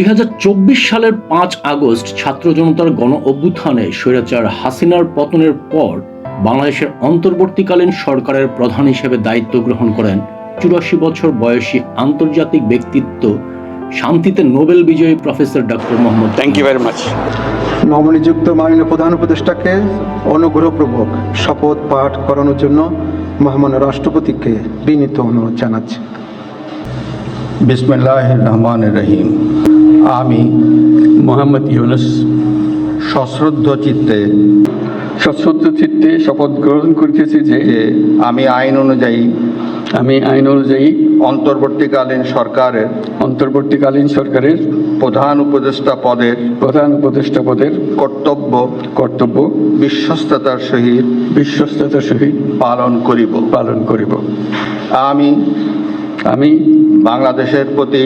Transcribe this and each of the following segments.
দুই সালের পাঁচ আগস্ট ছাত্র জনতার গণ অভ্যুত্থানে স্বৈরাচার হাসিনার পতনের পর বাংলাদেশের অন্তর্বর্তীকালীন সরকারের প্রধান হিসেবে দায়িত্ব গ্রহণ করেন চুরাশি বছর বয়সী আন্তর্জাতিক ব্যক্তিত্ব শান্তিতে নোবেল বিজয়ী professor doctor Mohammad thank you very much নবনিযুক্ত মাননীয় প্রধান উপদেষ্টাকে অনুগ্রহপূর্বক শপথ পাঠ করানোর জন্য মহামান্য রাষ্ট্রপতিকে বিনীত অনুরোধ জানাচ্ছি। বিসমিল্লাহ রহমান রহিম। আমি মোহাম্মদ ইউনুস সশ্রদ্ধ চিত্তে। সশ্রদ্ধ চিত্তে শপথ গ্রহণ করিতেছি যে যে আমি আইন অনুযায়ী আমি আইন অনুযায়ী অন্তর্বর্তীকালীন সরকারের অন্তর্বর্তীকালীন সরকারের প্রধান উপদেষ্টা পদের প্রধান উপদেষ্টা পদের কর্তব্য কর্তব্য বিশ্বস্ততার সহিত বিশ্বস্ততার সহিত পালন করিব। পালন করিব। আমি আমি বাংলাদেশের প্রতি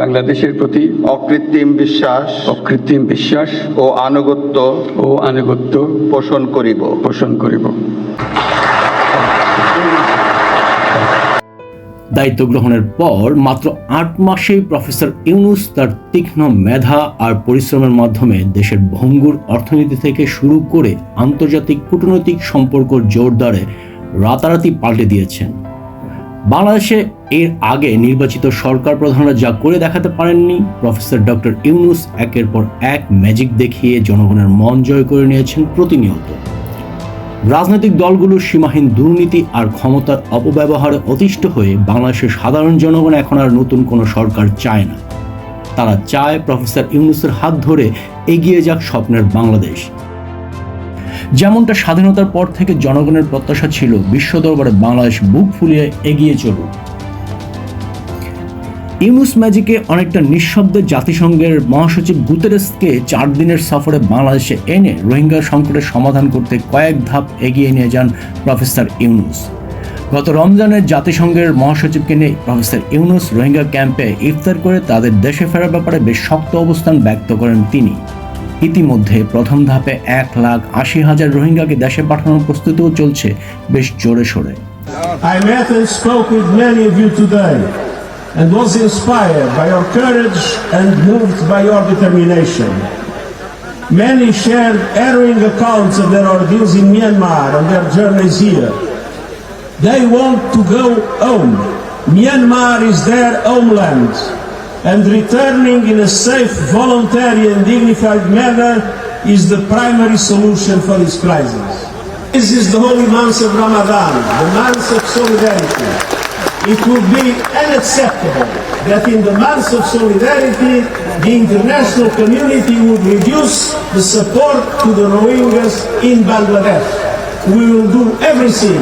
বাংলাদেশের প্রতি অকৃত্রিম বিশ্বাস অকৃত্রিম বিশ্বাস ও আনুগত্য ও আনুগত্য পোষণ করিব। পোষণ করিব। দায়িত্ব গ্রহণের পর মাত্র আট মাসেই প্রফেসর ইউনুস তার তীক্ষ্ণ মেধা আর পরিশ্রমের মাধ্যমে দেশের ভঙ্গুর অর্থনীতি থেকে শুরু করে আন্তর্জাতিক কূটনৈতিক সম্পর্ক জোরদারে রাতারাতি পাল্টে দিয়েছেন। বাংলাদেশে এর আগে নির্বাচিত সরকার প্রধানরা যা করে দেখাতে পারেননি, প্রফেসর ডক্টর ইউনুস একের পর এক ম্যাজিক দেখিয়ে জনগণের মন জয় করে নিয়েছেন প্রতিনিয়ত। রাজনৈতিক দলগুলোর সীমাহীন দুর্নীতি আর ক্ষমতার অপব্যবহারে অতিষ্ঠ হয়ে বাংলাদেশের সাধারণ জনগণ এখন আর নতুন কোনো সরকার চায় না। তারা চায় প্রফেসর ইউনুসের হাত ধরে এগিয়ে যাক স্বপ্নের বাংলাদেশ। যেমনটা স্বাধীনতার পর থেকে জনগণের প্রত্যাশা ছিল, বিশ্ব দরবারে বাংলাদেশ বুক ফুলিয়ে এগিয়ে চলুক। ইউনুস ম্যাজিকে অনেকটা নিঃশব্দে জাতিসংঘের মহাসচিব গুতেরেসকে চার দিনের সফরে বাংলাদেশে এনে রোহিঙ্গা সংকটের সমাধান করতে কয়েক ধাপ এগিয়ে নিয়ে যান প্রফেসর ইউনুস। গত রমজানের জাতিসংঘের মহাসচিবকে নিয়ে প্রফেসর ইউনুস রোহিঙ্গা ক্যাম্পে ইফতার করে তাদের দেশে ফেরার ব্যাপারে বেশ শক্ত অবস্থান ব্যক্ত করেন তিনি। ইতিমধ্যে প্রথম ধাপে এক লাখ আশি হাজার রোহিঙ্গাকে দেশে পাঠানোর প্রস্তুতিও চলছে বেশ জোরে সোরে I met and spoke with many of you today and was inspired by your courage and moved by your determination. Many shared harrowing accounts of their ordeals in Myanmar and their journeys here. They want to go home. Myanmar is their homeland and returning in a safe, voluntary and dignified manner is the primary solution for this crisis. This is the holy month of Ramadan, the month of solidarity. It would be unacceptable that in the month of solidarity, the international community would reduce the support to the Rohingyas in Bangladesh. We will do everything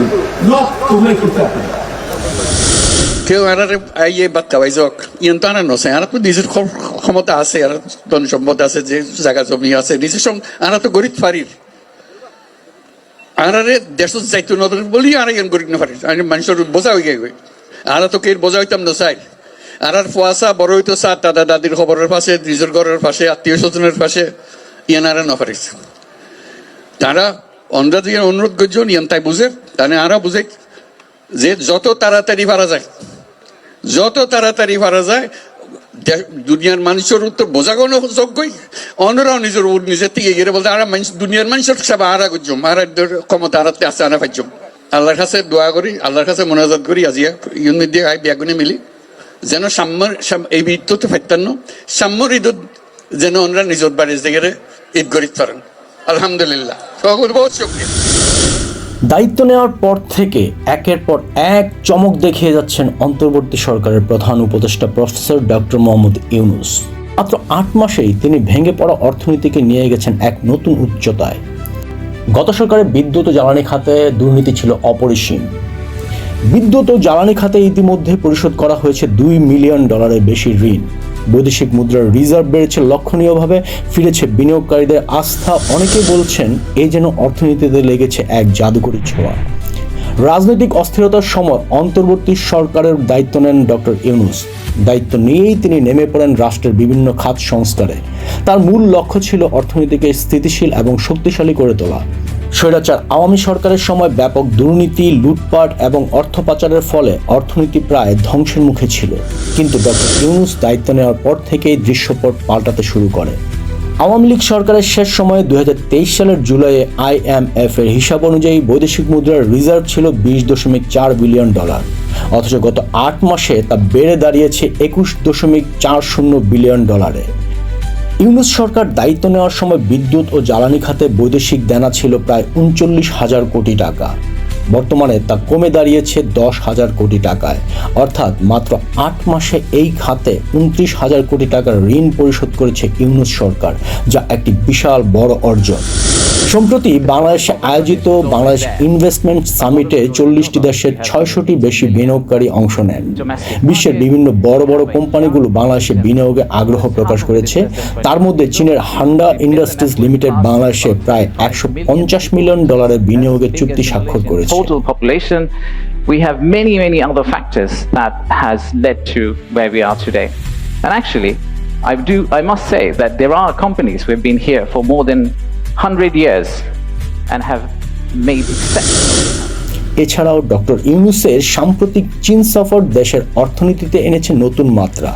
not to make it happen. কেউ আর ইয়ে বাচ্চা পাইছ ইয়ন তো আনার নছে আর তো নিজের ক্ষ- ক্ষমতা আছে, আর ধন সম্পদ আছে, যে জায়গা জমি আছে, নিজের সঙ্গে আর তো গরিব পারির আর আরে দেশ যাইতো নদর বলি আর ইয়ন গরিব না পারির আমি মানুষের বোঝা হয়ে গেছে আর তো কে বোঝা হইতাম না চাই। আর আর ফুয়াশা বড় হইতো চা, দাদা দাদির খবরের পাশে নিজের ঘরের পাশে, আত্মীয় স্বজনের পাশে, ইয়ান আর না পারিস তারা অন্ধ্রা দিয়ে অনুরোধ করছেন ইয়ান তাই বুঝে তাহলে আরা বুঝে যে যত তাড়াতাড়ি পারা যায়। যত তাড়াতাড়ি পারা যায় দুনিয়ার মানুষের উত্তর বোঝাগোনো যোগ্যই। অন্যরাও নিজের নিজের থেকে গিয়ে বলতে, আর মানুষ, দুনিয়ার মানুষের সব আরা করছম আর ক্ষমতা আরাতে আছে, আনা পাইছম আল্লাহর কাছে দোয়া করি, আল্লাহর কাছে মনোজাত করি আজিয়া ইউন দিয়ে আই বিয়াগুনে মিলি। যেন সাম্যর, সাম- এই ঈদ তো ফাইতান্ন সাম্যর ঈদত যেন ওনারা নিজের বাড়ির জায়গায় ঈদ করিতে পারেন আলহামদুলিল্লাহ। সকল বহুত শুক্রিয়া। দায়িত্ব নেওয়ার পর থেকে একের পর এক চমক দেখিয়ে যাচ্ছেন অন্তর্বর্তী সরকারের প্রধান উপদেষ্টা প্রফেসর ডক্টর মোহাম্মদ ইউনুস। মাত্র আট মাসেই তিনি ভেঙে পড়া অর্থনীতিকে নিয়ে গেছেন এক নতুন উচ্চতায়। গত সরকারের বিদ্যুৎ ও জ্বালানি খাতে দুর্নীতি ছিল অপরিসীম। বিদ্যুৎ ও জ্বালানি খাতে ইতিমধ্যে পরিশোধ করা হয়েছে দুই মিলিয়ন ডলারের বেশি ঋণ। বৈদেশিক মুদ্রার রিজার্ভ বেড়েছে লক্ষণীয়ভাবে, ফিরেছে বিনিয়োগকারীদের আস্থা। অনেকে বলছেন এই যেন অর্থনীতিতে লেগেছে এক জাদুকরী ছোঁয়া। রাজনৈতিক অস্থিরতার সময় অন্তর্বর্তী সরকারের দায়িত্ব নেন ডক্টর ইউনুস। দায়িত্ব নিয়েই তিনি নেমে পড়েন রাষ্ট্রের বিভিন্ন খাত সংস্কারে। তার মূল লক্ষ্য ছিল অর্থনীতিকে স্থিতিশীল এবং শক্তিশালী করে তোলা। স্বৈরাচার আওয়ামী সরকারের সময় ব্যাপক দুর্নীতি, লুটপাট এবং অর্থ পাচারের ফলে অর্থনীতি প্রায় ধ্বংসের মুখে ছিল। কিন্তু ডক্টর ইউনুস দায়িত্ব নেওয়ার পর থেকেই দৃশ্যপট পাল্টাতে শুরু করে। আওয়ামী লীগ সরকারের শেষ সময়ে দুই হাজার তেইশ সালের জুলাইয়ে আই আইএমএফ এর হিসাব অনুযায়ী বৈদেশিক মুদ্রার রিজার্ভ ছিল বিশ দশমিক চার বিলিয়ন ডলার। অথচ গত আট মাসে তা বেড়ে দাঁড়িয়েছে একুশ দশমিক চার শূন্য বিলিয়ন ডলারে। ইউনুস সরকার দায়িত্ব নেওয়ার সময় বিদ্যুৎ ও জ্বালানি খাতে বৈদেশিক দেনা ছিল প্রায় উনচল্লিশ হাজার কোটি টাকা। বর্তমানে তা কমে দাঁড়িয়েছে দশ হাজার কোটি টাকায়। অর্থাৎ মাত্র আট মাসে এই খাতে উনত্রিশ হাজার কোটি টাকার ঋণ পরিশোধ করেছে ইউনুস সরকার, যা একটি বিশাল বড় অর্জন। সম্প্রতি বাংলাদেশে আয়োজিত বাংলাদেশ ইনভেস্টমেন্ট সামিটে চল্লিশটি দেশের ছয়শটি বেশি বিনিয়োগকারী অংশ নেন। বিশ্বের বিভিন্ন বড় বড় কোম্পানিগুলো বাংলাদেশে বিনিয়োগে আগ্রহ প্রকাশ করেছে। তার মধ্যে চীনের হান্ডা ইন্ডাস্ট্রিজ লিমিটেড বাংলাদেশে প্রায় একশো পঞ্চাশ মিলিয়ন ডলারের বিনিয়োগের চুক্তি স্বাক্ষর করেছে। Total population, we have many, many other factors that has led to where we are today. And actually, I do, I must say that there are companies who have been here for more than 100 years and have made exceptional এছাড়াও doctor ইউনুসের সাম্প্রতিক চীন সফর দেশের অর্থনীতিতে এনেছে নতুন মাত্রা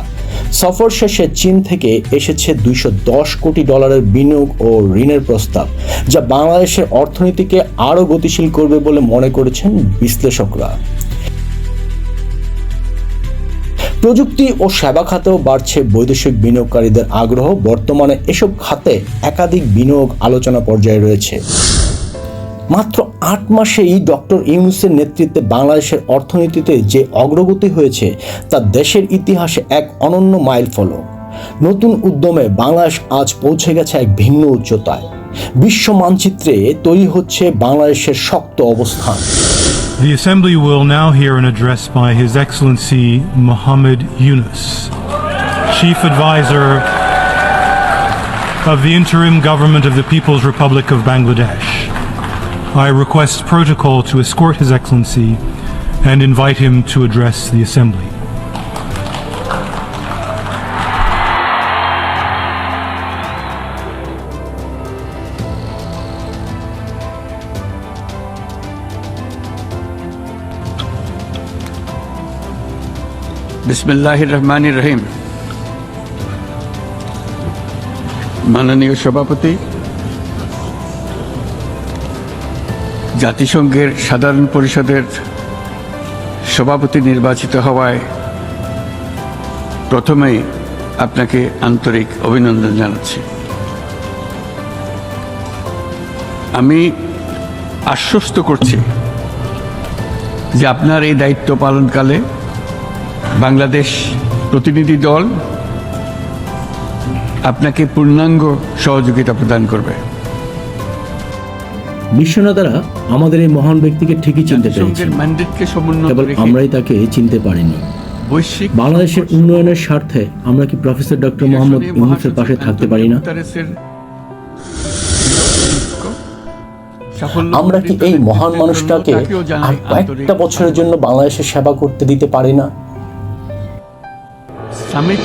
সফর শেষে চীন থেকে এসেছে দুইশো দশ কোটি ডলারের বিনিয়োগ ও ঋণের প্রস্তাব, যা বাংলাদেশের অর্থনীতিকে আরও গতিশীল করবে বলে মনে করেছেন বিশ্লেষকরা। প্রযুক্তি ও সেবা খাতেও বাড়ছে বৈদেশিক বিনিয়োগকারীদের আগ্রহ। বর্তমানে এসব খাতে একাধিক বিনিয়োগ আলোচনা পর্যায়ে রয়েছে। মাত্র আট মাসেই ডক্টর ইউনুসের নেতৃত্বে বাংলাদেশের অর্থনীতিতে যে অগ্রগতি হয়েছে তা দেশের ইতিহাসে এক অনন্য মাইল ফলক নতুন উদ্যমে বাংলাদেশ আজ পৌঁছে গেছে এক ভিন্ন উচ্চতায় বিশ্ব মানচিত্রে তৈরি হচ্ছে বাংলাদেশের শক্ত অবস্থান The Assembly will now hear an address by His Excellency Mohammed Yunus, Chief Advisor of the Interim Government of the People's Republic of Bangladesh. I request protocol to escort His Excellency and invite him to address the Assembly. বিসমিল্লাহ রহমান রহিম মাননীয় সভাপতি জাতিসংঘের সাধারণ পরিষদের সভাপতি নির্বাচিত হওয়ায় প্রথমেই আপনাকে আন্তরিক অভিনন্দন জানাচ্ছি। আমি আশ্বস্ত করছি যে আপনার এই দায়িত্ব পালনকালে বাংলাদেশ প্রতিনিধি দল আপনাকে পূর্ণাঙ্গ সহযোগিতা প্রদান করবে। বিশ্বনেতারা আমাদের এই মহান ব্যক্তিকে ঠিকই চিনতে কেবল আমরাই তাকে চিনতে পারিনি। বাংলাদেশের উন্নয়নের স্বার্থে আমরা কি প্রফেসর ডক্টর মোহাম্মদ ইউনুসের পাশে থাকতে পারি না? আমরা কি এই মহান মানুষটাকে আর কয়েকটা বছরের জন্য বাংলাদেশের সেবা করতে দিতে পারি না? সামিট